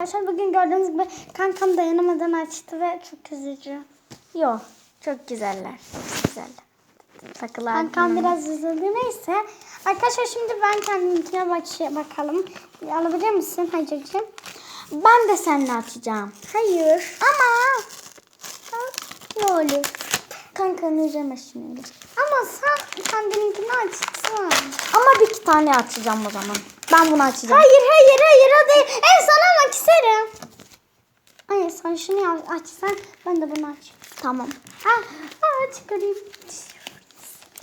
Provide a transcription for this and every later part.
Arkadaşlar bugün gördüğünüz gibi kankam dayanamadan açtı ve çok üzücü. Yok. Çok güzeller. Çok güzeller. Takılar. Kankam biraz üzüldü neyse. Arkadaşlar şimdi ben kendimkine bak bakalım. Alabilir misin Hacı'cığım? Ben de seninle açacağım. Hayır. Ama. Ne olur. Kankanı üzerine şimdi. Ama sen kendininkini açsın. Ama bir iki tane açacağım o zaman. Ben bunu açacağım. Hayır hayır hayır o değil. En son almak isterim. Hayır sen şunu ya- açsan ben de bunu aç. Tamam. Ha, ha çıkarayım.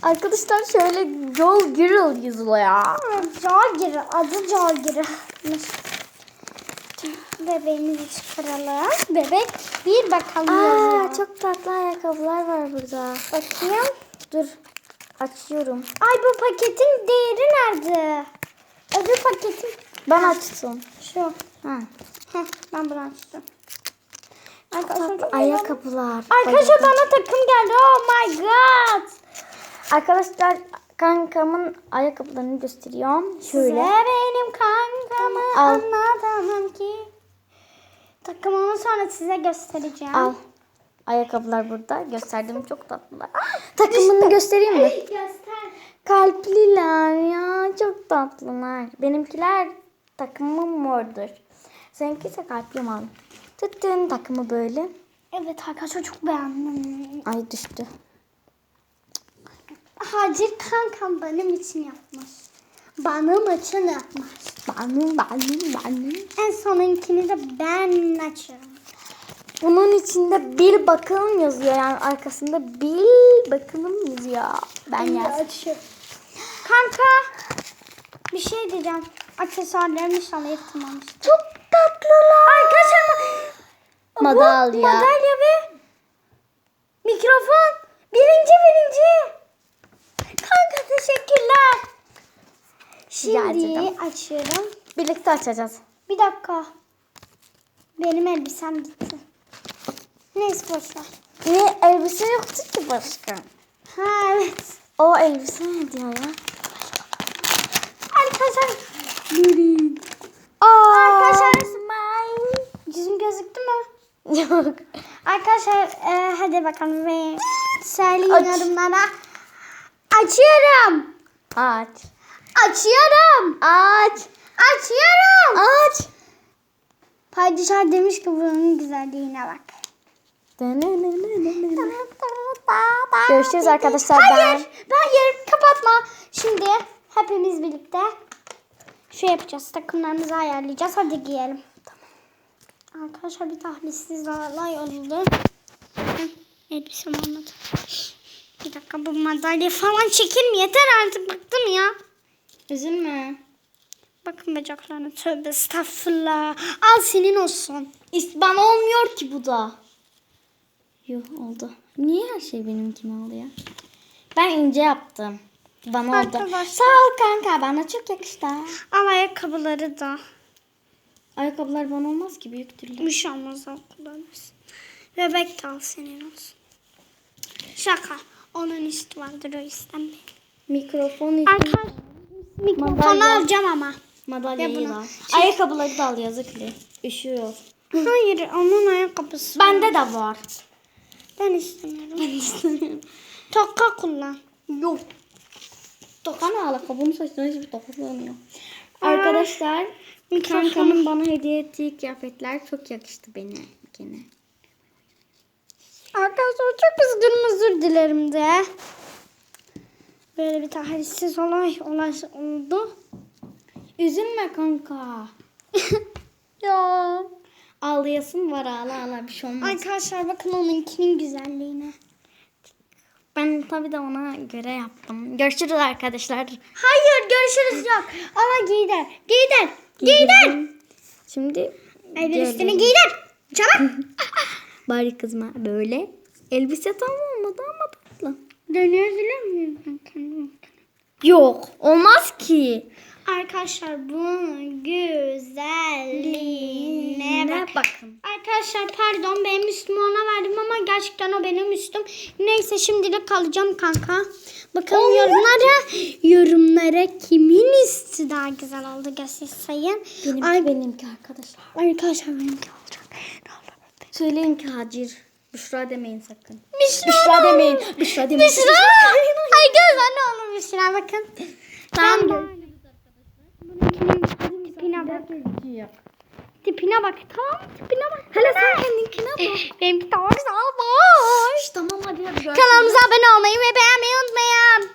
Arkadaşlar şöyle Joel Girl yazılıyor. Cagir, adı Cagir. Bebeğimizi çıkaralım. Bebek bir bakalım Aa, yazıyor. çok tatlı ayakkabılar var burada. Bakayım. Dur. Açıyorum. Ay bu paketin değeri nerede? Öbür paketin Ben açtım. şu. Ha. Heh, ben bunu açtım. Arkadaşlar, ayakkabılar. Arkadaşlar bana takım geldi. Oh my god. Arkadaşlar kankamın ayakkabılarını gösteriyorum. Şöyle. Size benim kankamı Al. anlatamam ki. Takımımı sonra size göstereceğim. Al. Ayakkabılar burada. Gösterdim çok tatlılar. Takımını göstereyim mi? Göster. Kalpliler ya. Çok tatlılar. Benimkiler takımım mordur. Seninki ise kalpli mal. Tuttuğun takımı böyle. Evet arkadaşlar çok beğendim. Ay düştü. Hacir kankam benim için yapmış. Benim için yapmış. Benim, benim, benim. En sonunkini de ben açıyorum. Bunun içinde bir bakalım yazıyor. Yani arkasında bir bakalım yazıyor. Ben yazdım. Kanka bir şey diyeceğim. Aksesuarlarım inşallah yırtılmamış. Çok tatlılar. Arkadaşlar Madalya. Bu madalya ve mikrofon. Birinci birinci. Kanka teşekkürler. Şimdi açıyorum. Birlikte açacağız. Bir dakika. Benim elbisem gitti. Neyse boş ver. Niye elbise yoktu ki başka? Ha evet. O elbise ne diyor ya? Arkadaşlar. Aa, Arkadaşlar. smile. Yüzüm gözüktü mü? Yok. Arkadaşlar e, hadi bakalım ve söyleyin Aç. yorumlara. Açıyorum. Aç. Açıyorum. Aç. Açıyorum. Aç. Padişah demiş ki bunun güzelliğine bak. Görüşürüz arkadaşlar. Hayır. Ben- Hayır. Kapatma. Şimdi hepimiz birlikte şey yapacağız. Takımlarımızı ayarlayacağız. Hadi giyelim. Tamam. Arkadaşlar bir tahlissiz olay oldu. Elbisem olmadı. Bir dakika bu madalya falan çekilmiyor. Yeter artık bıktım ya. Üzülme. Bakın bacaklarına tövbe estağfurullah. Al senin olsun. İspan olmuyor ki bu da. Yok oldu. Niye her şey benimkime oluyor? Ben ince yaptım. Bana oldu. Arkadaşlar. Sağ ol kanka. Bana çok yakıştı. Al ayakkabıları da. Ayakkabılar bana olmaz ki büyük türlü. Bir şey olmaz al kullanırsın. Bebek de al senin olsun. Şaka. Onun üstü vardır o istemem. Mikrofon Arkadaşlar mikrofonu Madalya. alacağım ama. Madalyayı Ya bunu- var. Ayakkabıları da al yazıklı. Üşüyor. Hayır onun ayakkabısı. Bende de var. Ben istemiyorum. Tokka kullan. Yok. Tokana al. Kabuğunu saçlarına hiçbir tokaslamıyor. Arkadaşlar kankamın bana hediye ettiği kıyafetler çok yakıştı beni gene. Arkadaşlar çok üzgünüm özür dilerim de. Böyle bir talihsiz olay, olay oldu. Üzülme kanka. ya. Ağlayasın var ağla ağla bir şey olmaz. Arkadaşlar bakın onunkinin güzelliğine. Ben tabii de ona göre yaptım. Görüşürüz arkadaşlar. Hayır görüşürüz yok. Ama giyder. Giyder. Giyder. Şimdi Elbise üstüne giyder. Çabuk. Bari kızma böyle. Elbise tam olmadı ama tatlı. Dönebilir miyim ben kendimi? Yok olmaz ki. Arkadaşlar bunun güzelliğine bak. bakın. Arkadaşlar pardon benim üstümü ona verdim ama gerçekten o benim üstüm. Neyse şimdilik kalacağım kanka. Bakalım yorumlara yorumlara kimin üstü daha güzel oldu gösterseyim. Benimki Ay, benimki arkadaşlar. arkadaşlar benimki olacak. Ne olur. Söyleyin ki Hacir. Büşra demeyin sakın. Büşra. Büşra demeyin. Büşra demeyin. Büşra. Arkadaşlar ne olur Büşra bakın. Tamam. Ben Bununkinin tipine bak. Tipine bak. Tamam tipine bak. Hele sen kendinkine bak. Eh, eh. Benimki daha güzel. Boş. Şş, tamam hadi. hadi Kanalımıza abone olmayı ve beğenmeyi unutmayın.